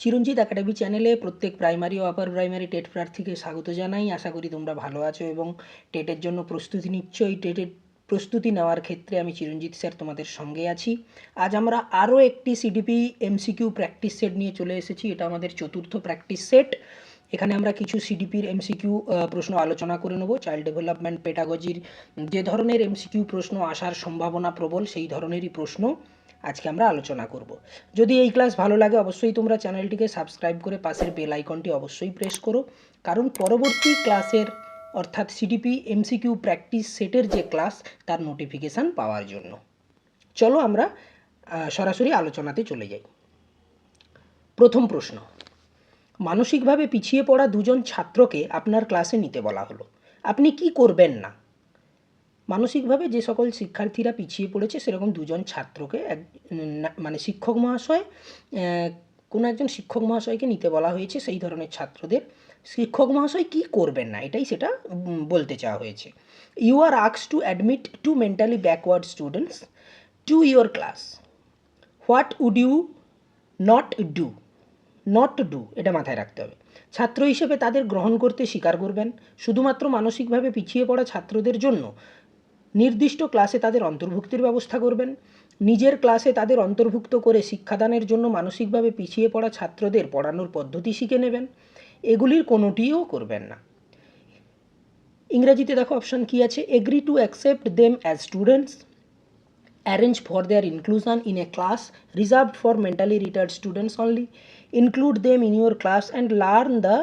চিরঞ্জিত academy চ্যানেলে প্রত্যেক primary ও আপার প্রাইমারি টেট প্রার্থীকে স্বাগত জানাই। আশা করি তোমরা ভালো আছো এবং টেটের জন্য প্রস্তুতি নিচ্ছ। এই টেটের প্রস্তুতি নেওয়ার ক্ষেত্রে আমি চিরঞ্জিত স্যার তোমাদের সঙ্গে আছি। আজ আমরা আরও একটি সিডিপি এমসিকিউ প্র্যাকটিস সেট নিয়ে চলে এসেছি। এটা আমাদের চতুর্থ প্র্যাকটিস সেট এখানে আমরা কিছু সিডিপির এমসিকিউ প্রশ্ন আলোচনা করে নেব। চাইল্ড ডেভেলপমেন্ট পেডাগজির যে ধরনের এমসিকিউ প্রশ্ন আসার সম্ভাবনা প্রবল, সেই ধরনেরই প্রশ্ন। আজকে আমরা আলোচনা করব। যদি এই ক্লাস ভালো লাগে, অবশ্যই তোমরা চ্যানেলটিকে সাবস্ক্রাইব করে পাশের বেল আইকনটি অবশ্যই প্রেস করো। কারণ পরবর্তী ক্লাসের, অর্থাৎ সিডিপি এমসিকিউ প্র্যাকটিস সেটের যে ক্লাস, তার নোটিফিকেশান পাওয়ার জন্য। চলো আমরা সরাসরি আলোচনাতে চলে যাই। প্রথম প্রশ্ন। মানসিকভাবে পিছিয়ে পড়া দুজন ছাত্রকে আপনার ক্লাসে নিতে বলা হলো। আপনি কি করবেন না? মানসিকভাবে যে সকল শিক্ষার্থীরা পিছিয়ে পড়েছে, সেরকম দুজন ছাত্রকে এক মানে শিক্ষক মহাশয় কোনো একজন শিক্ষক মহাশয়কে নিতে বলা হয়েছে সেই ধরনের ছাত্রদের। শিক্ষক মহাশয় কি করবেন না, এটাই সেটা বলতে চাওয়া হয়েছে। You are আক্স to admit to mentally backward students to your class what would you not do not do এটা মাথায় রাখতে হবে। ছাত্র হিসেবে তাদের গ্রহণ করতে স্বীকার করবেন। শুধুমাত্র মানসিকভাবে পিছিয়ে পড়া ছাত্রদের জন্য নির্দিষ্ট ক্লাসে তাদের অন্তর্ভুক্তির ব্যবস্থা করবেন। নিজের ক্লাসে তাদের অন্তর্ভুক্ত করে শিক্ষাদানের জন্য মানসিকভাবে পিছিয়ে পড়া ছাত্রদের পড়ানোর পদ্ধতি শিখে নেবেন। এগুলির কোনোটিও করবেন না। ইংরেজিতে দেখো অপশান কী আছে? Agree to accept them as students arrange for their inclusion in a class reserved for mentally retired students only include them in your class and learn the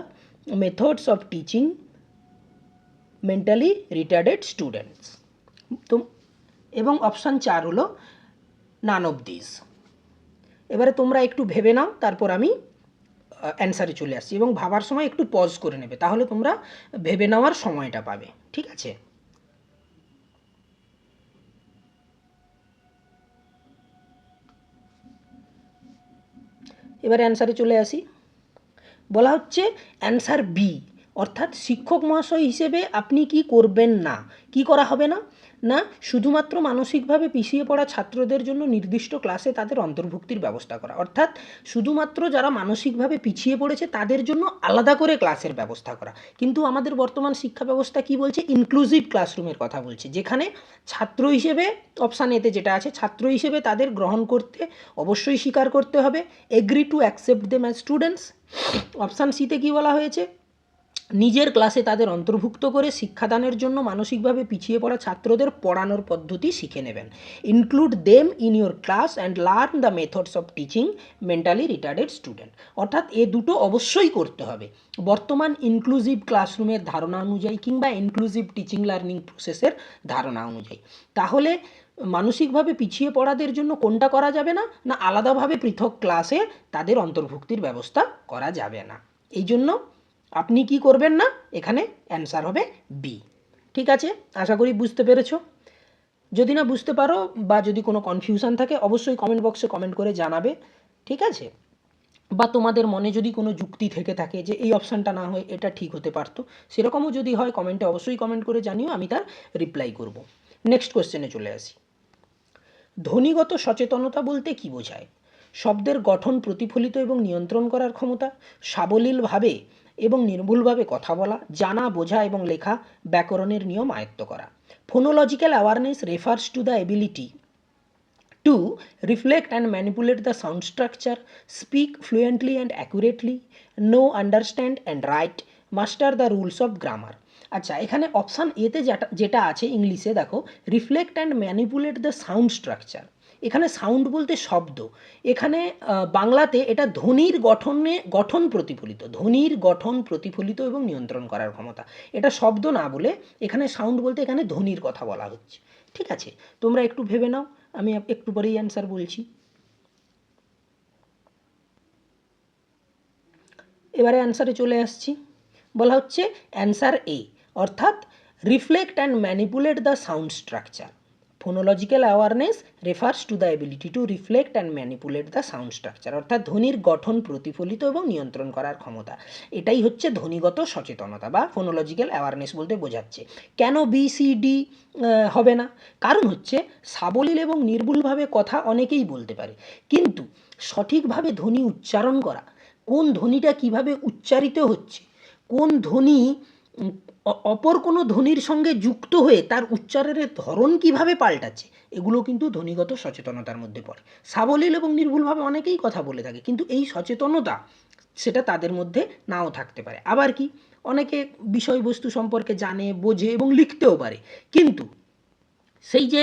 methods of teaching mentally retarded students তো এবং option চার হলো none of this এবারে তোমরা একটু ভেবে নাও, তারপর আমি অ্যান্সারে চলে আসছি। এবং ভাবার সময় একটু পজ করে নেবে, তাহলে তোমরা ভেবে নেওয়ার সময়টা পাবে, ঠিক আছে? এবারে অ্যান্সারে চলে আসি। বলা হচ্ছে অ্যান্সার বি অর্থাৎ শিক্ষক মহাশয় হিসেবে আপনি কি করবেন না, কি করা হবে না? না, শুধুমাত্র মানসিকভাবে পিছিয়ে পড়া ছাত্রদের জন্য নির্দিষ্ট ক্লাসে তাদের অন্তর্ভুক্তির ব্যবস্থা করা। অর্থাৎ শুধুমাত্র যারা মানসিকভাবে পিছিয়ে পড়েছে তাদের জন্য আলাদা করে ক্লাসের ব্যবস্থা করা। কিন্তু আমাদের বর্তমান শিক্ষা ব্যবস্থা কি বলছে? ইনক্লুসিভ ক্লাসরুমের কথা বলছে, যেখানে ছাত্র হিসেবে অপশান এতে যেটা আছে, ছাত্র হিসেবে তাদের গ্রহণ করতে অবশ্যই স্বীকার করতে হবে। Agree to accept them as students option সিতে কী বলা হয়েছে? নিজের ক্লাসে তাদের অন্তর্ভুক্ত করে শিক্ষাদানের জন্য মানসিকভাবে পিছিয়ে পড়া ছাত্রদের পড়ানোর পদ্ধতি শিখে নেবেন। Include them in your class and learn the methods of teaching mentally retarded student অর্থাৎ এ দুটো অবশ্যই করতে হবে। বর্তমান ইনক্লুসিভ ক্লাসরুমের ধারণা অনুযায়ী কিংবা ইনক্লুসিভ টিচিং লার্নিং প্রসেসের ধারণা অনুযায়ী। তাহলে মানসিকভাবে পিছিয়ে পড়াদের জন্য কোনটা করা যাবে না? না আলাদাভাবে পৃথক ক্লাসে তাদের অন্তর্ভুক্তির ব্যবস্থা করা যাবে না। এই জন্য আপনি কি করবেন না? এখানে অ্যান্সার হবে বি ঠিক আছে? আশা করি বুঝতে পেরেছ? যদি না বুঝতে পারো বা যদি কোনো কনফিউশন থাকে, অবশ্যই কমেন্ট বক্সে কমেন্ট করে জানাবে। ঠিক আছে? বা তোমাদের মনে যদি কোনো যুক্তি থেকে থাকে যে এই অপশানটা না হয়, এটা ঠিক হতে পারতো, সেরকমও যদি হয় কমেন্টে অবশ্যই কমেন্ট করে জানিও, আমি তার রিপ্লাই করব। নেক্সট কোশ্চেনে চলে আসি। ধ্বনিগত সচেতনতা বলতে কি বোঝায়? শব্দের গঠন প্রতিফলিত এবং নিয়ন্ত্রণ করার ক্ষমতা, সাবলীলভাবে এবং নির্ভুলভাবে কথা বলা, জানা, বোঝা এবং লেখা ব্যাকরণের নিয়ম আয়ত্ত করা। Phonological awareness refers to the ability to reflect and manipulate the sound structure speak fluently and accurately know understand and write master the rules of grammar আচ্ছা এখানে অপশান এতে যেটা যেটা আছে ইংলিশে দেখো reflect and manipulate the sound structure এখানে sound বলতে শব্দ। এখানে বাংলাতে এটা ধ্বনির গঠনে, গঠন প্রতিফলিত। ধ্বনির গঠন প্রতিফলিত এবং নিয়ন্ত্রণ করার ক্ষমতা। এটা শব্দ না বলে এখানে সাউন্ড বলতে এখানে ধ্বনির কথা বলা হচ্ছে। ঠিক আছে? তোমরা একটু ভেবে নাও। আমি একটু পরেই অ্যান্সার বলছি। এবারে অ্যান্সারে চলে আসছি। বলা হচ্ছে অ্যান্সার এ অর্থাৎ reflect and manipulate the sound structure phonological awareness refers to the ability to reflect and manipulate the sound structure অর্থাৎ ধ্বনির গঠন প্রতিফলিত এবং নিয়ন্ত্রণ করার ক্ষমতা। এটাই হচ্ছে ধ্বনিগত সচেতনতা বা ফোনোলজিক্যাল অ্যাওয়ারনেস বলতে বোঝাচ্ছে। কেন বি সি ডি হবে না? কারণ হচ্ছে সাবলীল এবং নির্ভুলভাবে কথা অনেকেই বলতে পারে। কিন্তু সঠিকভাবে ধ্বনি উচ্চারণ করা, কোন ধ্বনিটা কীভাবে উচ্চারিত হচ্ছে, কোন ধ্বনি অপর কোনো ধ্বনির সঙ্গে যুক্ত হয়ে তার উচ্চারণের ধরন কীভাবে পাল্টাচ্ছে, এগুলো কিন্তু ধ্বনিগত সচেতনতার মধ্যে পড়ে। সাবলীল এবং নির্ভুলভাবে অনেকেই কথা বলে থাকে, কিন্তু এই সচেতনতা সেটা তাদের মধ্যে নাও থাকতে পারে। আবার কি, অনেকে বিষয়বস্তু সম্পর্কে জানে, বোঝে এবং লিখতেও পারে, কিন্তু সেই যে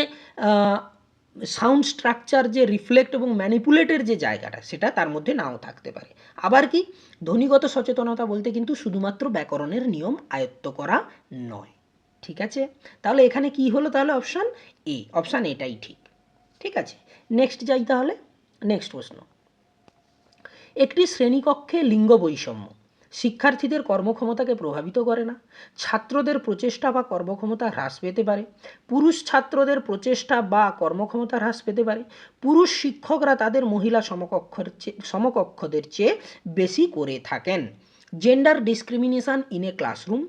সাউন্ড স্ট্রাকচার যে রিফ্লেক্ট এবং ম্যানিপুলেটের যে জায়গাটা, সেটা তার মধ্যে নাও থাকতে পারে। আবার কি? ধ্বনিগত সচেতনতা বলতে কিন্তু শুধুমাত্র ব্যাকরণের নিয়ম আয়ত্ত করা নয়। ঠিক আছে? তাহলে এখানে কি হলো তাহলে অপশান এ? অপশান এটাই ঠিক। ঠিক আছে? নেক্সট যাই তাহলে। নেক্সট প্রশ্ন। একটি শ্রেণীকক্ষে লিঙ্গ বৈষম্য। শিক্ষার্থীদের কর্মক্ষমতাকে প্রভাবিত করে না। ছাত্রদের প্রচেষ্টা বা কর্মক্ষমতা হ্রাস পেতে পারে। পুরুষ ছাত্রদের প্রচেষ্টা বা কর্মক্ষমতা হ্রাস পেতে পারে। পুরুষ শিক্ষকরা তাদের মহিলা সমকক্ষর চেয়ে সমকক্ষদের চেয়ে বেশি করে থাকেন। Gender discrimination in a classroom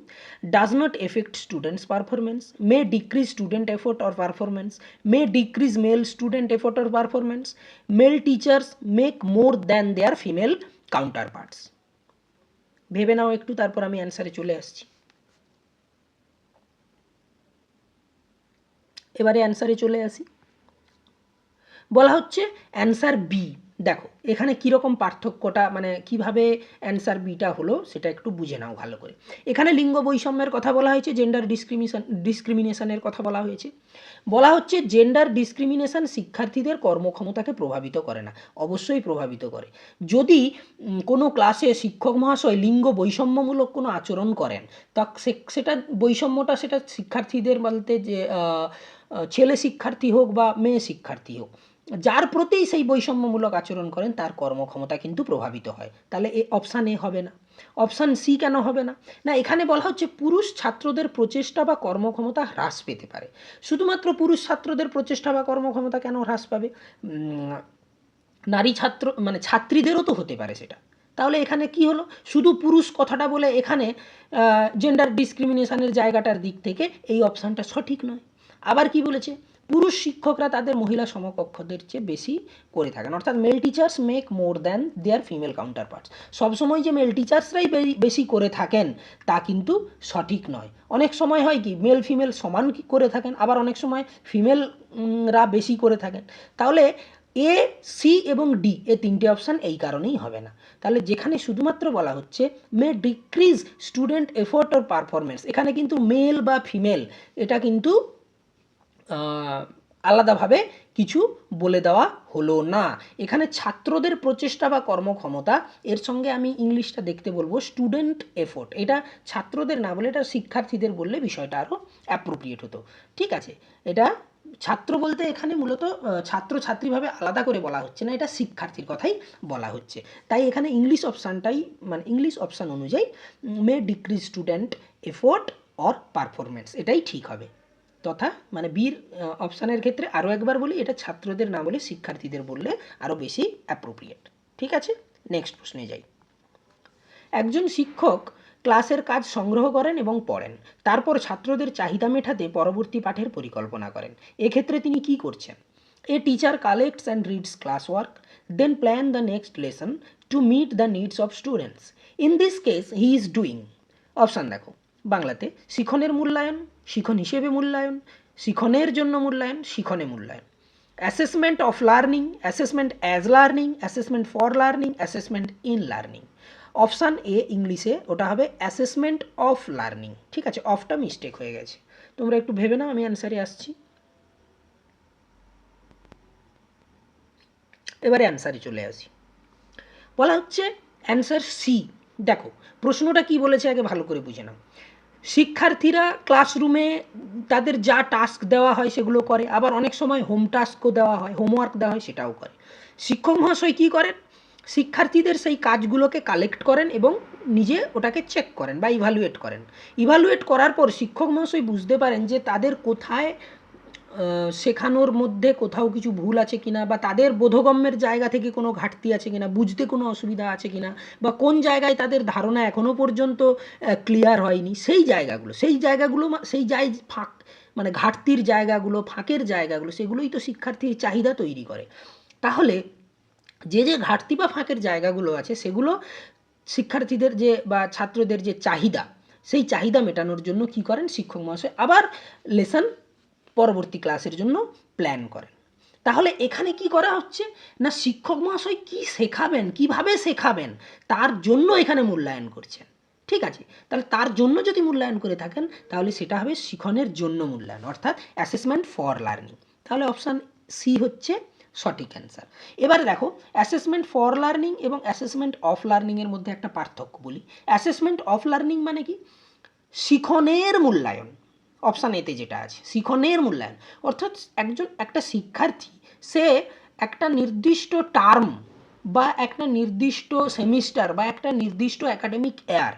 does not affect students performance may decrease student effort or performance may decrease male student effort or performance male teachers make more than their female counterparts ভেবে নাও একটু, তারপর আমি অ্যান্সারে চলে আসছি। এবারে অ্যান্সারে চলে আসি। বলা হচ্ছে অ্যান্সার বি দেখো, এখানে কীরকম পার্থক্যটা মানে কীভাবে অ্যান্সার বিটা হলো, সেটা একটু বুঝে নাও ভালো করে। এখানে লিঙ্গ বৈষম্যের কথা বলা হয়েছে জেন্ডার ডিসক্রিমিনেশন ডিসক্রিমিনেশনের কথা বলা হয়েছে। বলা হচ্ছে জেন্ডার ডিসক্রিমিনেশন শিক্ষার্থীদের কর্মক্ষমতাকে প্রভাবিত করে না, অবশ্যই প্রভাবিত করে। যদি কোনো ক্লাসে শিক্ষক মহাশয় লিঙ্গ বৈষম্যমূলক কোনো আচরণ করেন, তা সেটা বৈষম্যটা সেটা শিক্ষার্থীদের বলতে যে ছেলে শিক্ষার্থী হোক বা মেয়ে শিক্ষার্থী হোক যার প্রতি সেই বৈষম্যমূলক আচরণ করেন, তার কর্মক্ষমতা কিন্তু প্রভাবিত হয়। তাহলে এ অপশান এ হবে না। অপশান সি কেন হবে না? না, এখানে বলা হচ্ছে পুরুষ ছাত্রদের প্রচেষ্টা বা কর্মক্ষমতা হ্রাস পেতে পারে। শুধুমাত্র পুরুষ ছাত্রদের প্রচেষ্টা বা কর্মক্ষমতা কেন হ্রাস পাবে? নারী ছাত্র মানে ছাত্রীদেরও তো হতে পারে সেটা। তাহলে এখানে কি হলো? শুধু পুরুষ কথাটা বলে এখানে জেন্ডার ডিসক্রিমিনেশনের জায়গাটার দিক থেকে এই অপশানটা সঠিক নয়। আবার কি বলেছে? পুরুষ শিক্ষকরা তাদের মহিলা সমকক্ষদের চেয়ে বেশি করে থাকেন। অর্থাৎ male teachers make more than their female counterparts সবসময় যে মেল টিচার্সরাই বেশি করে থাকেন, তা কিন্তু সঠিক নয়। অনেক সময় হয় কি মেল ফিমেল সমান করে থাকেন, আবার অনেক সময় ফিমেলরা বেশি করে থাকেন। তাহলে এ, সি এবং ডি এ তিনটে অপশান এই কারণেই হবে না। তাহলে যেখানে শুধুমাত্র বলা হচ্ছে may decrease student effort or performance এখানে কিন্তু মেল বা ফিমেল এটা কিন্তু আলাদাভাবে কিছু বলে দেওয়া হলো না। এখানে ছাত্রদের প্রচেষ্টা বা কর্মক্ষমতা, এর সঙ্গে আমি ইংলিশটা দেখতে বলব স্টুডেন্ট এফোর্ট এটা ছাত্রদের না বলে, এটা শিক্ষার্থীদের বললে বিষয়টা আরও অ্যাপ্রোপ্রিয়েট হতো। ঠিক আছে? এটা ছাত্র বলতে এখানে মূলত ছাত্র ছাত্রীভাবে আলাদা করে বলা হচ্ছে না, এটা শিক্ষার্থীর কথাই বলা হচ্ছে। তাই এখানে ইংলিশ অপশানটাই মানে ইংলিশ অপশান অনুযায়ী may decrease student effort or performance এটাই ঠিক হবে। তথা মানে বীর অপশানের ক্ষেত্রে আরও একবার বলি, এটা ছাত্রদের না বলে শিক্ষার্থীদের বললে আরও বেশি অ্যাপ্রোপ্রিয়েট ঠিক আছে? নেক্সট প্রশ্নে যাই। একজন শিক্ষক ক্লাসের কাজ সংগ্রহ করেন এবং পড়েন, তারপর ছাত্রদের চাহিদা মেটাতে পরবর্তী পাঠের পরিকল্পনা করেন। এক্ষেত্রে তিনি কি করছেন? A teacher collects and reads class work then plan the next lesson to meet the needs of students in this case he is doing option দেখো। বাংলাতে শিখনের মূল্যায়ন শিখন হিসেবে মূল্যায়ন, শিখনের জন্য মূল্যায়ন, শিখনে মূল্যায়ন। Assessment of learning assessment as learning assessment for learning assessment in learning option A ইংলিশে ওটা হবে অ্যাসেসমেন্ট অফ লার্নিং ঠিক আছে অফটা মিস্টেক হয়ে গেছে। তোমরা একটু ভেবে নাও, আমি অ্যান্সারে আসছি। এবারে অ্যান্সারে চলে আসি। বলা হচ্ছে অ্যান্সার সি দেখো, প্রশ্নটা কি বলেছে আগে ভালো করে বুঝে নাও। শিক্ষার্থীরা ক্লাসরুমে তাদের যা টাস্ক দেওয়া হয় সেগুলো করে, আবার অনেক সময় হোম টাস্কও দেওয়া হয় হোমওয়ার্ক দেওয়া হয় সেটাও করে। শিক্ষক মহাশয় কী করেন? শিক্ষার্থীদের সেই কাজগুলোকে কালেক্ট করেন এবং নিজে ওটাকে চেক করেন বা ইভালুয়েট করেন। ইভালুয়েট করার পর শিক্ষক মহাশয় বুঝতে পারেন যে তাদের কোথায় শেখানোর মধ্যে কোথাও কিছু ভুল আছে কিনা বা তাদের বোধগম্যের জায়গা থেকে কোনো ঘাটতি আছে কিনা, বুঝতে কোনো অসুবিধা আছে কিনা, বা কোন জায়গায় তাদের ধারণা এখনও পর্যন্ত ক্লিয়ার হয়নি, সেই জায়গাগুলো সেই জায়গাগুলো সেই যাই ফাঁক মানে ঘাটতির জায়গাগুলো, ফাঁকের জায়গাগুলো, সেগুলোই তো শিক্ষার্থীর চাহিদা তৈরি করে। তাহলে যে যে ঘাটতি বা ফাঁকের জায়গাগুলো আছে, সেগুলো শিক্ষার্থীদের যে বা ছাত্রদের যে চাহিদা, সেই চাহিদা মেটানোর জন্য কি করেন শিক্ষক মহাশয়? আবার লেসন পরবর্তী ক্লাসের জন্য প্ল্যান করেন। তাহলে এখানে কি করা হচ্ছে? না শিক্ষক মহাশয় কি শেখাবেন? কীভাবে শেখাবেন? তার জন্য এখানে মূল্যায়ন করছেন। ঠিক আছে? তাহলে তার জন্য যদি মূল্যায়ন করে থাকেন, তাহলে সেটা হবে শিখনের জন্য মূল্যায়ন, অর্থাৎ অ্যাসেসমেন্ট ফর লার্নিং তাহলে অপশান সি হচ্ছে সঠিক অ্যান্সার এবারে দেখো অ্যাসেসমেন্ট ফর লার্নিং এবং অ্যাসেসমেন্ট অফ লার্নিংয়ের মধ্যে একটা পার্থক্য বলি। অ্যাসেসমেন্ট অফ লার্নিং মানে কি? শিখনের মূল্যায়ন। অপশান এতে যেটা আছে, শিখনের মূল্যায়ন। অর্থাৎ একজন, একটা শিক্ষার্থী, সে একটা নির্দিষ্ট টার্ম বা একটা নির্দিষ্ট সেমিস্টার বা একটা নির্দিষ্ট একাডেমিক ইয়ার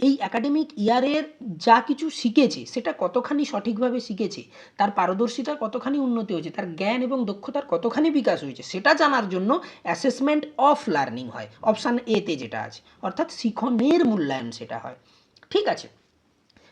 এই একাডেমিক ইয়ারের যা কিছু শিখেছে, সেটা কতখানি সঠিকভাবে শিখেছে, তার পারদর্শিতার কতখানি উন্নতি হয়েছে, তার জ্ঞান এবং দক্ষতার কতখানি বিকাশ হয়েছে, সেটা জানার জন্য অ্যাসেসমেন্ট অফ লার্নিং হয়। অপশান এতে যেটা আছে, অর্থাৎ শিখনের মূল্যায়ন সেটা হয়। ঠিক আছে?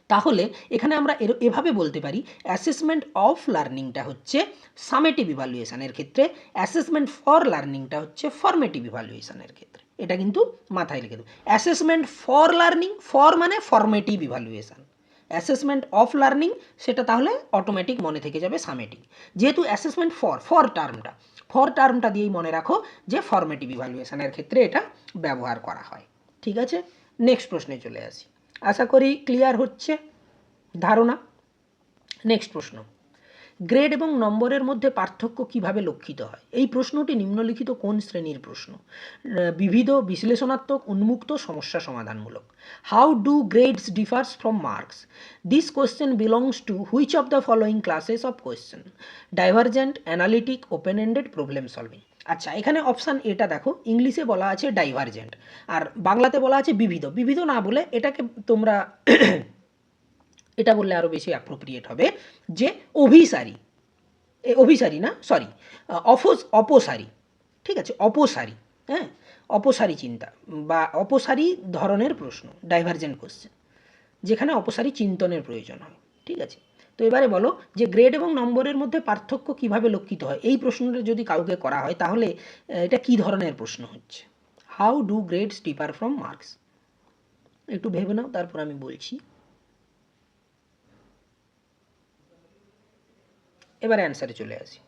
তাহলে এখানে আমরা এর- এভাবে বলতে পারি অ্যাসেসমেন্ট অফ লার্নিংটা হচ্ছে সামেটিভ ইভালুয়েশনের ক্ষেত্রে অ্যাসেসমেন্ট ফর লার্নিংটা হচ্ছে ফর্মেটিভ ইভালুয়েশনের ক্ষেত্রে। এটা কিন্তু মাথায় রেখে দেবো। অ্যাসেসমেন্ট ফর লার্নিং ফর মানে formative evaluation assessment of learning সেটা তাহলে অটোমেটিক মনে থেকে যাবে সামেটিভ যেহেতু অ্যাসেসমেন্ট ফর ফর টার্মটা ফর টার্মটা দিয়েই মনে রাখো যে ফর্মেটিভ ইভালুয়েশনের ক্ষেত্রে এটা ব্যবহার করা হয়। ঠিক আছে? নেক্সট প্রশ্নে চলে আসি। আশা করি ক্লিয়ার হচ্ছে ধারণা। নেক্সট প্রশ্ন। গ্রেড এবং নম্বরের মধ্যে পার্থক্য কীভাবে লক্ষিত হয়? এই প্রশ্নটি নিম্নলিখিত কোন শ্রেণির প্রশ্ন? বিবিধ, বিশ্লেষণাত্মক, উন্মুক্ত, সমস্যা সমাধানমূলক। How do grades differs from marks this question belongs to which of the following classes of question divergent analytic open ended problem solving আচ্ছা এখানে অপশান এটা দেখো, ইংলিশে বলা আছে ডাইভারজেন্ট আর বাংলাতে বলা আছে বিবিধ। বিবিধ না বলে এটাকে তোমরা এটা বললে আরও বেশি অ্যাপ্রোপ্রিয়েট হবে যে অভিসারী। অভিসারী না? সরি অফোস, অপসারী। ঠিক আছে? অপসারী। হ্যাঁ? অপসারী চিন্তা বা অপসারী ধরনের প্রশ্ন ডাইভারজেন্ট কোশ্চেন যেখানে অপসারী চিন্তনের প্রয়োজন হয়। ঠিক আছে? তো এবারে বলো যে গ্রেড এবং নম্বরের মধ্যে পার্থক্য কীভাবে লক্ষিত হয়? এই প্রশ্নটা যদি কাউকে করা হয়, তাহলে এটা কি ধরনের প্রশ্ন হচ্ছে? How do grades differ from marks একটু ভেবে নাও, তারপর আমি বলছি। এবার অ্যান্সারে চলে আসি।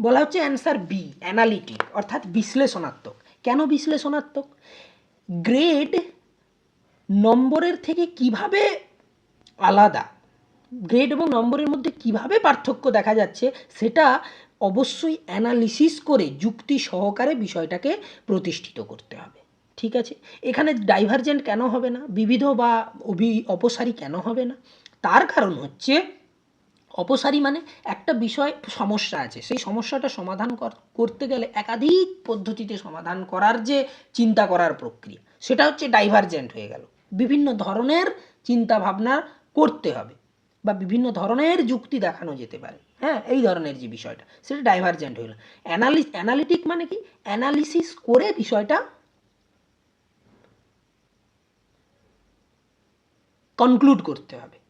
বলা হচ্ছে অ্যান্সার বি অ্যানালিটিক অর্থাৎ বিশ্লেষণাত্মক। কেন বিশ্লেষণাত্মক? গ্রেড নম্বরের থেকে কীভাবে আলাদা? গ্রেড এবং নম্বরের মধ্যে কীভাবে পার্থক্য দেখা যাচ্ছে? সেটা অবশ্যই অ্যানালিসিস করে যুক্তি সহকারে বিষয়টাকে প্রতিষ্ঠিত করতে হবে। ঠিক আছে? এখানে ডাইভারজেন্ট কেন হবে না? বিবিধ বা অভি অপসারী কেন হবে না? তার কারণ হচ্ছে অপসারী মানে একটা বিষয় সমস্যা আছে। সেই সমস্যাটা সমাধান কর- করতে গেলে একাধিক পদ্ধতিতে সমাধান করার যে চিন্তা করার প্রক্রিয়া, সেটা হচ্ছে ডাইভারজেন্ট হয়ে গেল। বিভিন্ন ধরনের চিন্তা ভাবনা করতে হবে বা বিভিন্ন ধরনের যুক্তি দেখানো যেতে পারে। হ্যাঁ এই ধরনের যে বিষয়টা, সেটা ডাইভারজেন্ট হয়ে গেল। অ্যানালিস অ্যানালিটিক মানে কি? অ্যানালিসিস করে বিষয়টা কনক্লুড করতে হবে।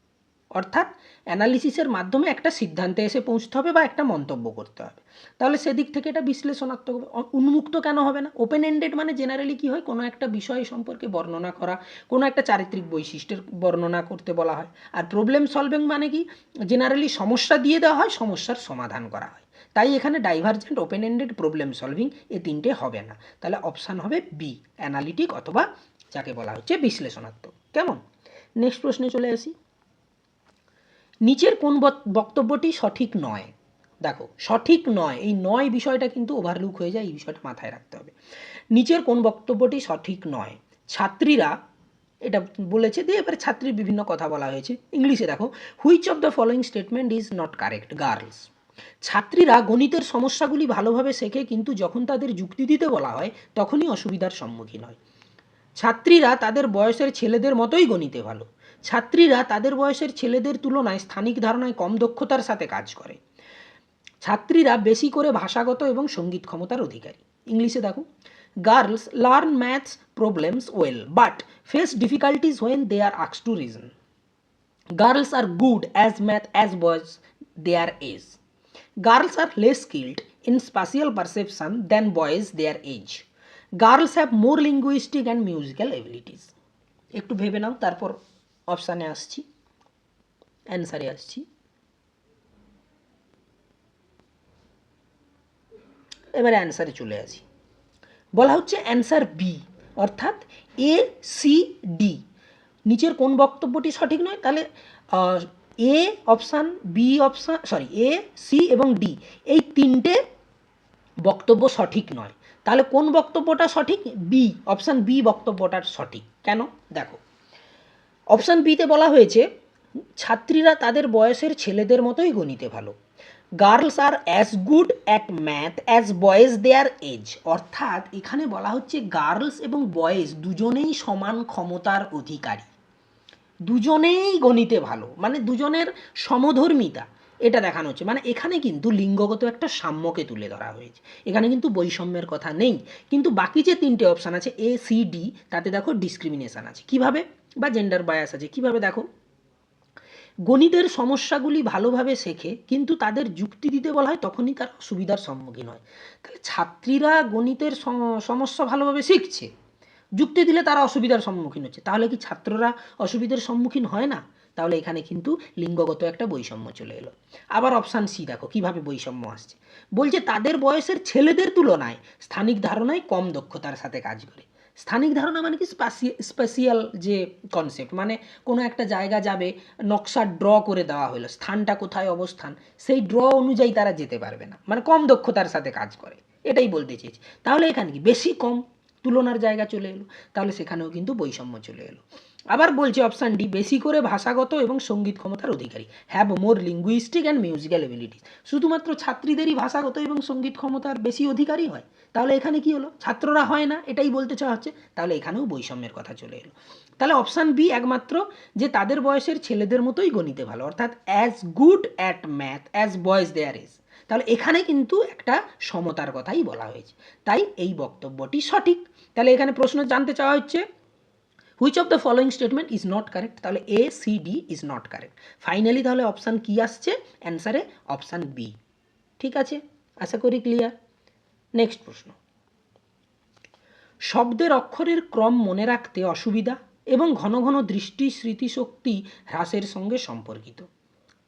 অর্থাৎ অ্যানালিসিসের মাধ্যমে একটা সিদ্ধান্তে এসে পৌঁছতে হবে বা একটা মন্তব্য করতে হবে। তাহলে সেদিক থেকে এটা বিশ্লেষণাত্মক। উন্মুক্ত কেন হবে না? ওপেন এন্ডেড মানে জেনারেলি কি হয়? কোনো একটা বিষয় সম্পর্কে বর্ণনা করা, কোনো একটা চারিত্রিক বৈশিষ্ট্যের বর্ণনা করতে বলা হয়। আর প্রবলেম সলভিং মানে কি? জেনারেলি সমস্যা দিয়ে দেওয়া হয়, সমস্যার সমাধান করা হয়। তাই এখানে divergent open ended problem solving এ তিনটে হবে না। তাহলে অপশান হবে বি অ্যানালিটিক অথবা যাকে বলা হচ্ছে বিশ্লেষণাত্মক। কেমন? নেক্সট প্রশ্নে চলে আসি। নিচের কোন বক্তব্যটি সঠিক নয়। দেখো, সঠিক নয়, এই নয় বিষয়টা কিন্তু ওভারলুক হয়ে যায়, এই বিষয়টা মাথায় রাখতে হবে। নিচের কোন বক্তব্যটি সঠিক নয়। ছাত্রীরা এটা বলেছে দিয়ে এবারে ছাত্রীর বিভিন্ন কথা বলা হয়েছে। ইংলিশে দেখো which of the following statement is not correct girls ছাত্রীরা গণিতের সমস্যাগুলি ভালোভাবে শেখে, কিন্তু যখন তাদের যুক্তি দিতে বলা হয়, তখনই অসুবিধার সম্মুখীন হয়। ছাত্রীরা তাদের বয়সের ছেলেদের মতোই গণিতে ভালো। ছাত্রীরা তাদের বয়সের ছেলেদের তুলনায় স্থানিক ধারণায় কম দক্ষতার সাথে কাজ করে। ছাত্রীরা বেশি করে ভাষাগত এবং সংগীত ক্ষমতার অধিকারী। ইংলিশে দেখো, girls learn maths problems well, but face difficulties when they are আক্স to reason. Girls are good as math as boys they are age. Girls are less skilled in spatial perception than boys they are age. Girls have more linguistic and musical abilities. একটু ভেবে নাও, তারপর অপশানে আসছি। অ্যান্সারে আসছি। এবারে অ্যান্সারে চলে আসি। বলা হচ্ছে অ্যান্সার বি অর্থাৎ এ সি ডি নিচের কোন বক্তব্যটি সঠিক নয়, তাহলে A option B option sorry A C এবং ডি এই তিনটে বক্তব্য সঠিক নয়। তাহলে কোন বক্তব্যটা সঠিক? বি অপশান বি বক্তব্যটা সঠিক। কেন? দেখো। অপশান বিতে বলা হয়েছে, ছাত্রীরা তাদের বয়সের ছেলেদের মতোই গণিতে ভালো। Girls are as good at math as boys their age অর্থাৎ এখানে বলা হচ্ছে গার্লস এবং বয়েজ দুজনেই সমান ক্ষমতার অধিকারী। দুজনেই গণিতে ভালো মানে দুজনের সমধর্মিতা, এটা দেখানো হচ্ছে। মানে এখানে কিন্তু লিঙ্গগত একটা সাম্যকে তুলে ধরা হয়েছে। এখানে কিন্তু বৈষম্যের কথা নেই। কিন্তু বাকি যে তিনটে অপশান আছে এ সি ডি তাতে দেখো ডিসক্রিমিনেশান আছে। কীভাবে? বা জেন্ডার বায়াস আছে, কীভাবে দেখো? গণিতের সমস্যাগুলি ভালোভাবে শেখে, কিন্তু তাদের যুক্তি দিতে বলা হয় তখনই তার অসুবিধার সম্মুখীন হয়। তাহলে ছাত্রীরা গণিতের সমস্যা ভালোভাবে শিখছে, যুক্তি দিলে তারা অসুবিধার সম্মুখীন হচ্ছে, তাহলে কি ছাত্ররা অসুবিধার সম্মুখীন হয় না? তাহলে এখানে কিন্তু লিঙ্গগত একটা বৈষম্য চলে এলো। আবার অপশান সি দেখো, কীভাবে বৈষম্য আসছে? বলছে তাদের বয়সের ছেলেদের তুলনায় স্থানিক ধারণায় কম দক্ষতার সাথে কাজ করে। স্থানিক ধারণা মানে কি স্পেশিয়াল যে কনসেপ্ট মানে কোনো একটা জায়গা যাবে, নকশা ড্র করে দেওয়া হলো, স্থানটা কোথায় অবস্থান, সেই ড্র অনুযায়ী তারা যেতে পারবে না। মানে কম দক্ষতার সাথে কাজ করে, এটাই বলতে চেয়েছি। তাহলে এখানে কি বেশি কম তুলনার জায়গা চলে এলো? তাহলে সেখানেও কিন্তু বৈষম্য চলে এলো। আবার বলছে অপশান ডি বেশি করে ভাষাগত এবং সংগীত ক্ষমতার অধিকারী। Have more linguistic and musical abilities শুধুমাত্র ছাত্রীদেরই ভাষাগত এবং সংগীত ক্ষমতার বেশি অধিকারী হয়? তাহলে এখানে কি হলো? ছাত্ররা হয় না, এটাই বলতে চাওয়া হচ্ছে। তাহলে এখানেও বৈষম্যের কথা চলে এলো। তাহলে অপশান বি একমাত্র যে তাদের বয়সের ছেলেদের মতোই গণিতে ভালো, অর্থাৎ as good at math as boys there is তাহলে এখানে কিন্তু একটা সমতার কথাই বলা হয়েছে। তাই এই বক্তব্যটি সঠিক। তাহলে এখানে প্রশ্ন জানতে চাওয়া হচ্ছে which of the following statement is not correct তাহলে A C D is not correct finally তাহলে অপশান কি আসছে? অ্যান্সারে অপশান বি ঠিক আছে? আশা করি ক্লিয়ার নেক্সট প্রশ্ন. শব্দের অক্ষরের ক্রম মনে রাখতে অসুবিধা এবং ঘন ঘন দৃষ্টি, স্মৃতিশক্তি হ্রাসের সঙ্গে সম্পর্কিত।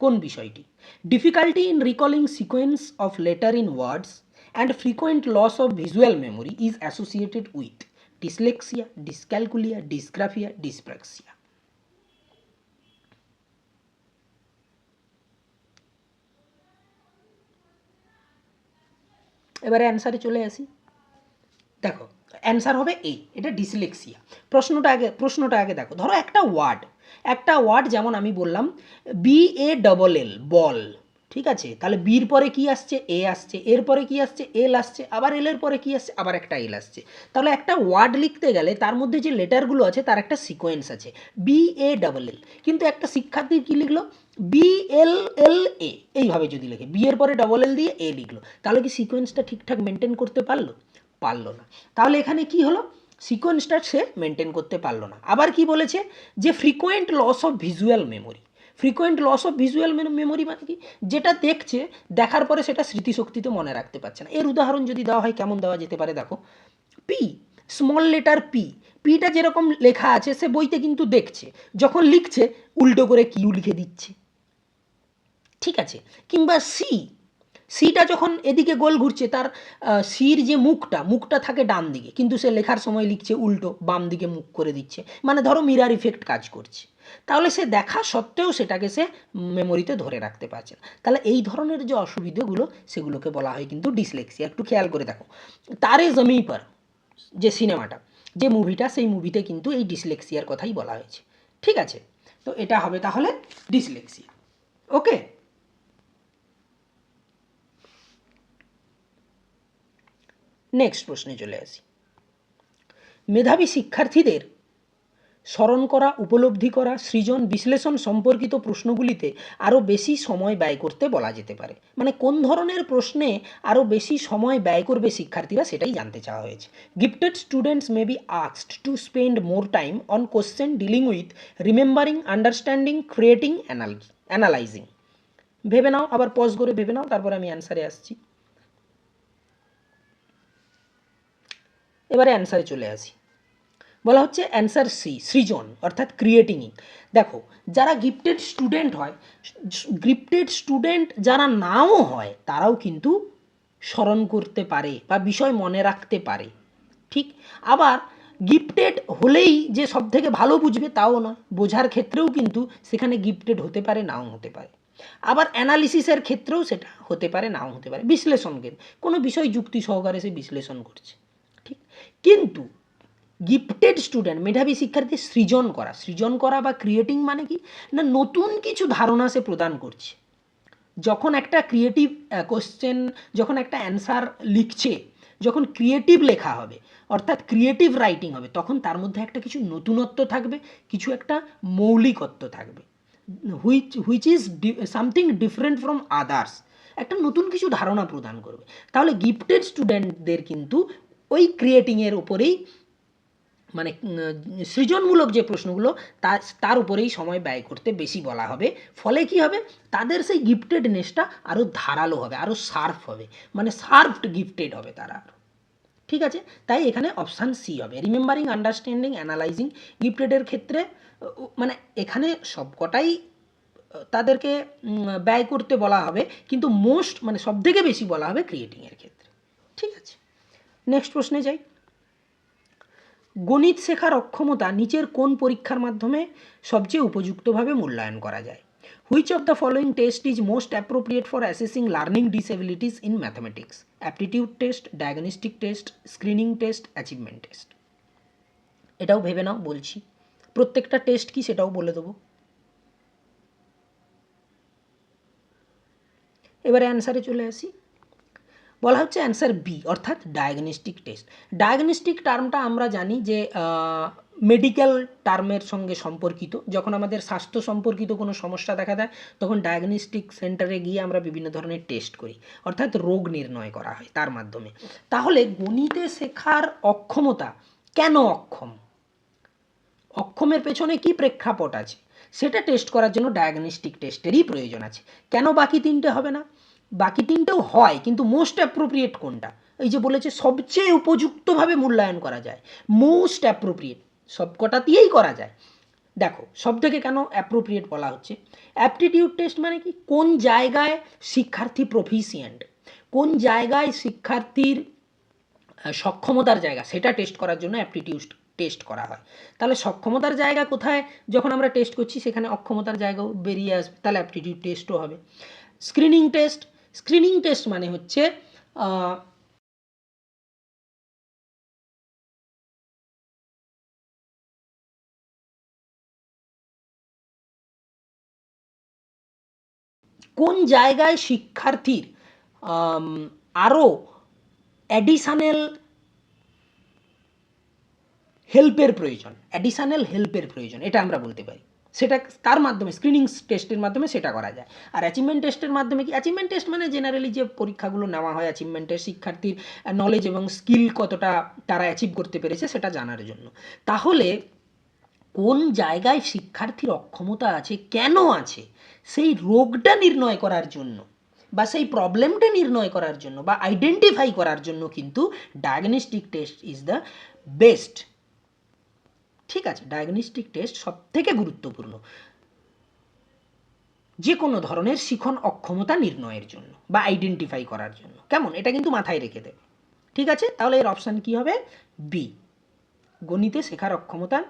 কোন বিষয়টি? Difficulty in recalling sequence of letter in words and frequent loss of visual memory is associated with dyslexia dyscalculia dysgraphia dyspraxia এবারে অ্যান্সারে চলে আসি। দেখো অ্যান্সার হবে এ এটা ডিসলেক্সিয়া প্রশ্নটা আগে প্রশ্নটা আগে দেখো। ধরো একটা ওয়ার্ড একটা ওয়ার্ড যেমন আমি বললাম বি এ ডবল এল বল ঠিক আছে? তাহলে বির পরে কি আসছে? এ আসছে। এর পরে কি আসছে? এল আসছে। আবার এল এর পরে কি আসছে? আবার একটা এল আসছে। তাহলে একটা ওয়ার্ড লিখতে গেলে তার মধ্যে যে লেটারগুলো আছে তার একটা সিকোয়েন্স আছে। B, A, double L. কিন্তু একটা শিক্ষার্থী কী লিখলো? B, L L, A. এইভাবে যদি লেখে। বি এর পরে ডবল এল দিয়ে এ লিখলো। তাহলে কি সিকোয়েন্সটা ঠিকঠাক মেনটেন করতে পারল? পারল না। তাহলে এখানে কি হলো? সিকোয়েন্সটা সে মেনটেন করতে পারল না। আবার কি বলেছে? যে frequent loss of visual memory. Frequent loss of visual memory মানে কি? যেটা দেখছে, দেখার পরে সেটা স্মৃতিশক্তিতে মনে রাখতে পারছে না। এর উদাহরণ যদি দেওয়া হয়, কেমন দেওয়া যেতে পারে দেখো? পি স্মল লেটার পি পিটা যেরকম লেখা আছে, সে বইতে কিন্তু দেখছে। যখন লিখছে, উল্টো করে কিউ লিখে দিচ্ছে। ঠিক আছে? কিংবা সি সিটা যখন এদিকে গোল ঘুরছে, তার সির যে মুখটা মুখটা থাকে ডান দিকে, কিন্তু সে লেখার সময় লিখছে উল্টো, বাম দিকে মুখ করে দিচ্ছে। মানে ধরো মিরার ইফেক্ট কাজ করছে। তাহলে সে দেখা সত্ত্বেও সেটাকে সে মেমোরিতে ধরে রাখতে পারছে না। তাহলে এই ধরনের যে অসুবিধেগুলো, সেগুলোকে বলা হয় কিন্তু ডিসলেক্সিয়া। একটু খেয়াল করে দেখো। তারে জমি পর যে সিনেমাটা, যে মুভিটা, সেই মুভিতে কিন্তু এই ডিসলেক্সিয়ার কথাই বলা হয়েছে। ঠিক আছে? তো এটা হবে তাহলে ডিসলেক্সিয়া। ওকে? নেক্সট প্রশ্নে চলে আসি। মেধাবী শিক্ষার্থীদের স্মরণ করা, উপলব্ধি করা, সৃজন বিশ্লেষণ সম্পর্কিত প্রশ্নগুলিতে আরও বেশি সময় ব্যয় করতে বলা যেতে পারে। মানে কোন ধরনের প্রশ্নে আরও বেশি সময় ব্যয় করবে শিক্ষার্থীরা সেটাই জানতে চাওয়া হয়েছে। Gifted students may be asked to spend more time on question dealing with remembering understanding creating analysing ভেবে নাও, আবার পজ করে ভেবে নাও, তারপর আমি অ্যান্সারে আসছি। এবারে অ্যান্সারে চলে আসি। বলা হচ্ছে অ্যান্সার সি, সৃজন, অর্থাৎ ক্রিয়েটিং ইট দেখো, যারা গিফটেড স্টুডেন্ট হয় গিফটেড স্টুডেন্ট যারা নাও হয়, তারাও কিন্তু স্মরণ করতে পারে বা বিষয় মনে রাখতে পারে। ঠিক? আবার গিফটেড হলেই যে সব থেকে ভালো বুঝবে তাও নয়। বোঝার ক্ষেত্রেও কিন্তু সেখানে গিফটেড হতে পারে, নাও হতে পারে। আবার অ্যানালিসিসের ক্ষেত্রেও সেটা হতে পারে, নাও হতে পারে। বিশ্লেষণকে কোনো বিষয় যুক্তি সহকারে সে বিশ্লেষণ করছে। কিন্তু গিফটেড স্টুডেন্ট মেধাবী শিক্ষার্থী সৃজন করা সৃজন করা বা ক্রিয়েটিং মানে কি? না, নতুন কিছু ধারণা সে প্রদান করছে। যখন একটা ক্রিয়েটিভ কোশ্চেন যখন একটা অ্যান্সার লিখছে, যখন ক্রিয়েটিভ লেখা হবে, অর্থাৎ ক্রিয়েটিভ রাইটিং হবে, তখন তার মধ্যে একটা কিছু নতুনত্ব থাকবে, কিছু একটা মৌলিকত্ব থাকবে। Which which is something different from others একটা নতুন কিছু ধারণা প্রদান করবে। তাহলে গিফটেড স্টুডেন্টদের কিন্তু ওই ক্রিয়েটিংয়ের উপরেই মানে সৃজনমূলক যে প্রশ্নগুলো তার উপরেই সময় ব্যয় করতে বেশি বলা হবে। ফলে কি হবে? তাদের সেই গিফটেডনেসটা আরও ধারালো হবে আরও শার্প হবে। মানে শার্পড গিফটেড হবে তারা ঠিক আছে? তাই এখানে অপশান সি হবে। রিমেম্বারিং আন্ডারস্ট্যান্ডিং অ্যানালাইজিং গিফটেডের ক্ষেত্রে মানে এখানে সবকটাই তাদেরকে ব্যয় করতে বলা হবে। কিন্তু মোস্ট মানে সব থেকে বেশি বলা হবে ক্রিয়েটিংয়ের ক্ষেত্রে। ঠিক আছে? নেক্সট প্রশ্নে যাই। গণিত শেখার অক্ষমতা নিচের কোন পরীক্ষার মাধ্যমে সবচেয়ে উপযুক্তভাবে মূল্যায়ন করা যায়? Which of the following test is most appropriate for assessing learning disabilities in mathematics aptitude test diagnostic test screening test achievement test এটাও ভেবে নাও, বলছি। প্রত্যেকটা টেস্ট কি সেটাও বলে দেবো। এবারে অ্যান্সারে চলে আসি। বলা হচ্ছে অ্যান্সার বি, অর্থাৎ ডায়াগনস্টিক টেস্ট ডায়াগনস্টিক টার্মটা আমরা জানি যে মেডিকেল টার্মের সঙ্গে সম্পর্কিত। যখন আমাদের স্বাস্থ্য সম্পর্কিত কোনো সমস্যা দেখা দেয়, তখন ডায়াগনস্টিক সেন্টারে গিয়ে আমরা বিভিন্ন ধরনের টেস্ট করি। অর্থাৎ রোগ নির্ণয় করা হয় তার মাধ্যমে। তাহলে গণিতে শেখার অক্ষমতা কেন অক্ষম? অক্ষমের পেছনে কি প্রেক্ষাপট আছে? সেটা টেস্ট করার জন্য ডায়াগনস্টিক টেস্টেরই প্রয়োজন আছে। কেন বাকি তিনটে হবে না? বাকি তিনটেও হয়, কিন্তু মোস্ট অ্যাপ্রোপ্রিয়েট কোনটা? এই যে বলেছে, সবচেয়ে উপযুক্তভাবে মূল্যায়ন করা যায়। মোস্ট অ্যাপ্রোপ্রিয়েট সব কটা দিয়েই করা যায়। দেখো সব থেকে কেন অ্যাপ্রোপ্রিয়েট বলা হচ্ছে? অ্যাপটিটিউড টেস্ট মানে কি? কোন জায়গায় শিক্ষার্থী প্রফিসিয়েন্ট কোন জায়গায় শিক্ষার্থীর সক্ষমতার জায়গা? সেটা টেস্ট করার জন্য অ্যাপটিটিউড টেস্ট করা হয়। তাহলে সক্ষমতার জায়গা কোথায়? যখন আমরা টেস্ট করছি, সেখানে অক্ষমতার জায়গাও বেরিয়ে আসবে, তাহলে অ্যাপটিটিউড টেস্টও হবে। স্ক্রিনিং টেস্ট স্ক্রিনিং টেস্ট মানে হচ্ছে কোন জায়গায় শিক্ষার্থীর আরও অ্যাডিশনাল হেল্পের প্রয়োজন অ্যাডিশনাল হেল্পের প্রয়োজন, এটা আমরা বলতে পারি। সেটা কার মাধ্যমে? স্ক্রিনিং টেস্টের মাধ্যমে সেটা করা যায়। আর অ্যাচিভমেন্ট টেস্টের মাধ্যমে কি? অ্যাচিভমেন্ট টেস্ট মানে জেনারেলি যে পরীক্ষাগুলো নেওয়া হয় অ্যাচিভমেন্টের শিক্ষার্থীর নলেজ এবং স্কিল কতটা তারা অ্যাচিভ করতে পেরেছে সেটা জানার জন্য। তাহলে কোন জায়গায় শিক্ষার্থীর অক্ষমতা আছে, কেন আছে, সেই রোগটা নির্ণয় করার জন্য বা সেই প্রবলেমটা নির্ণয় করার জন্য বা আইডেন্টিফাই করার জন্য কিন্তু diagnostic test is the best ঠিক আছে ডায়াগনস্টিক টেস্ট সব থেকে গুরুত্বপূর্ণ। যে কোনো ধরনের শিখন অক্ষমতা নির্ণয়ের জন্য বা আইডেন্টিফাই করার জন্য। কেমন? এটা কিন্তু মাথায় রেখে দেবে। ঠিক আছে? তাহলে এর অপশান কি হবে? বি গণিতে শেখার অক্ষমতা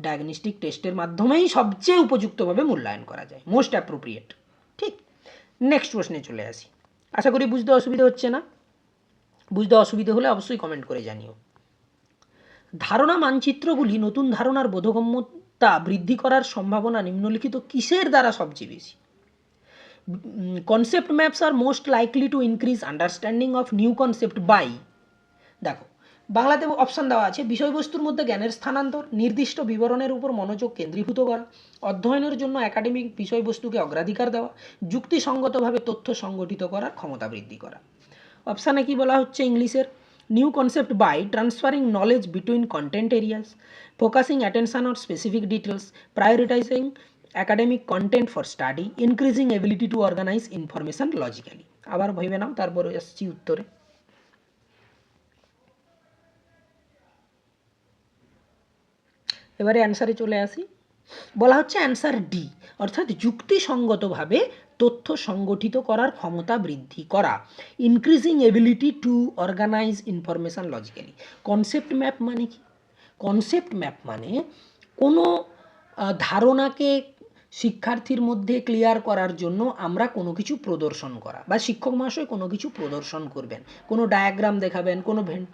ডায়াগনস্টিক টেস্টের মাধ্যমেই সবচেয়ে উপযুক্তভাবে মূল্যায়ন করা যায়। মোস্ট অ্যাপ্রোপ্রিয়েট ঠিক? নেক্সট প্রশ্নে চলে আসি। আশা করি বুঝতে অসুবিধা হচ্ছে না। বুঝতে অসুবিধা হলে অবশ্যই কমেন্ট করে জানিও। ধারণা মানচিত্রগুলি নতুন ধারণার বোধগম্যতা বৃদ্ধি করার সম্ভাবনা নিম্নলিখিত কিসের দ্বারা সবচেয়ে বেশি? Concept maps are most likely to increase understanding of new concept by দেখো, বাংলাতে অপশান দেওয়া আছে, বিষয়বস্তুর মধ্যে জ্ঞানের স্থানান্তর, নির্দিষ্ট বিবরণের উপর মনোযোগ কেন্দ্রীভূত করা, অধ্যয়নের জন্য একাডেমিক বিষয়বস্তুকে অগ্রাধিকার দেওয়া, যুক্তিসঙ্গতভাবে তথ্য সংগঠিত করার ক্ষমতা বৃদ্ধি করা। অপশানে কি বলা হচ্ছে ইংলিশের? new concept by transferring knowledge between content areas, focusing attention on specific details, prioritizing academic content for study, increasing ability to organize information logically. আবার ভেবে নাও তারপরে আসছি উত্তরে এবারে অ্যান্সারে চলে আসি বলা হচ্ছে অ্যান্সার ডি অর্থাৎ যুক্তিসঙ্গতভাবে তথ্য সংগঠিত করার ক্ষমতা বৃদ্ধি করা increasing ability to organise information logically concept map মানে কি? কনসেপ্ট ম্যাপ মানে কোনো ধারণাকে শিক্ষার্থীর মধ্যে ক্লিয়ার করার জন্য আমরা কোনো কিছু প্রদর্শন করা, বা শিক্ষক মহাশয় কোনো কিছু প্রদর্শন করবেন। কোনো ডায়াগ্রাম দেখাবেন, কোনো ভেন্ট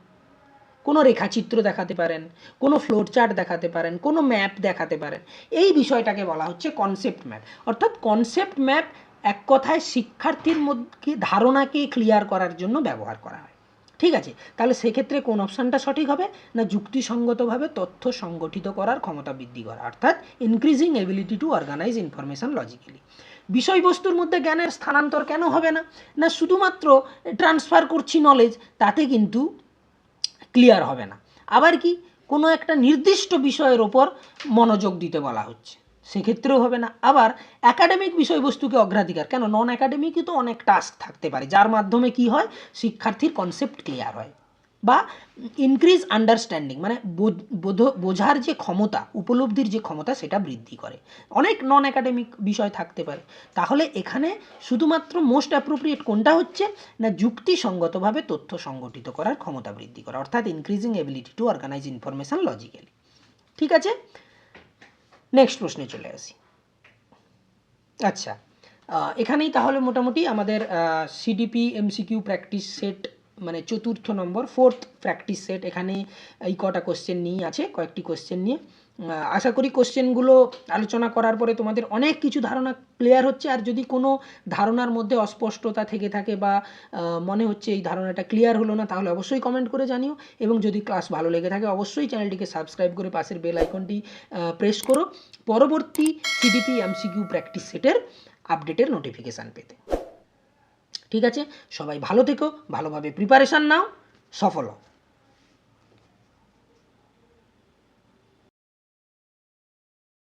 কোনো রেখাচিত্র দেখাতে পারেন, কোনো ফ্লোর চার্ট দেখাতে পারেন, কোনো ম্যাপ দেখাতে পারেন। এই বিষয়টাকে বলা হচ্ছে কনসেপ্ট ম্যাপ অর্থাৎ কনসেপ্ট ম্যাপ এক কথায় শিক্ষার্থীর মধ্যে ধারণাকে ক্লিয়ার করার জন্য ব্যবহার করা হয়। ঠিক আছে? তাহলে সেক্ষেত্রে কোন অপশানটা সঠিক হবে না যুক্তিসঙ্গতভাবে তথ্য সংগঠিত করার ক্ষমতা বৃদ্ধি করা? অর্থাৎ increasing ability to organise information logically বিষয়বস্তুর মধ্যে জ্ঞানের স্থানান্তর কেন হবে না? না শুধুমাত্র ট্রান্সফার করছি নলেজ তাতে কিন্তু ক্লিয়ার হবে না। আবার কি? কোনো একটা নির্দিষ্ট বিষয়ের ওপর মনোযোগ দিতে বলা হচ্ছে। সেক্ষেত্রেও হবে না। আবার একাডেমিক বিষয়বস্তুকে অগ্রাধিকার। কেন? নন অ্যাকাডেমিকই তো অনেক টাস্ক থাকতে পারে। যার মাধ্যমে কি হয়? শিক্ষার্থীর কনসেপ্ট ক্লিয়ার হয়। বা ইনক্রিজ আন্ডারস্ট্যান্ডিং মানে বোধ- বোঝার যে ক্ষমতা, উপলব্ধির যে ক্ষমতা, সেটা বৃদ্ধি করে। অনেক নন একাডেমিক বিষয় থাকতে পারে। তাহলে এখানে শুধুমাত্র মোস্ট অ্যাপ্রোপ্রিয়েট কোনটা হচ্ছে? না, যুক্তিসঙ্গতভাবে তথ্য সংগঠিত করার ক্ষমতা বৃদ্ধি করা, অর্থাৎ increasing ability to organise information logically ঠিক আছে? নেক্সট প্রশ্নে চলে আসি। আচ্ছা এখানেই তাহলে মোটামুটি আমাদের সিডিপি এমসিকিউ প্র্যাকটিস সেট মানে চতুর্থ নম্বর ফোর্থ প্র্যাকটিস সেট এখানে এই কটা কোশ্চেন নিয়ে আছে, কয়েকটি কোশ্চেন নিয়ে। আশা করি কোশ্চেনগুলো আলোচনা করার পরে তোমাদের অনেক কিছু ধারণা ক্লিয়ার হচ্ছে, আর যদি কোনো ধারণার মধ্যে অস্পষ্টতা থেকে থাকে বা মনে হচ্ছে এই ধারণাটা ক্লিয়ার হলো না, তাহলে অবশ্যই কমেন্ট করে জানিও। এবং যদি ক্লাস ভালো লেগে থাকে, অবশ্যই চ্যানেলটিকে সাবস্ক্রাইব করে পাশের বেল আইকনটি প্রেস করো। পরবর্তী সিডিপি এমসিকিউ প্র্যাকটিস সেটের আপডেটের নোটিফিকেশান পেতে। ঠিক আছে? সবাই ভালো থেকো ভালোভাবে প্রিপারেশান নাও সফল হও।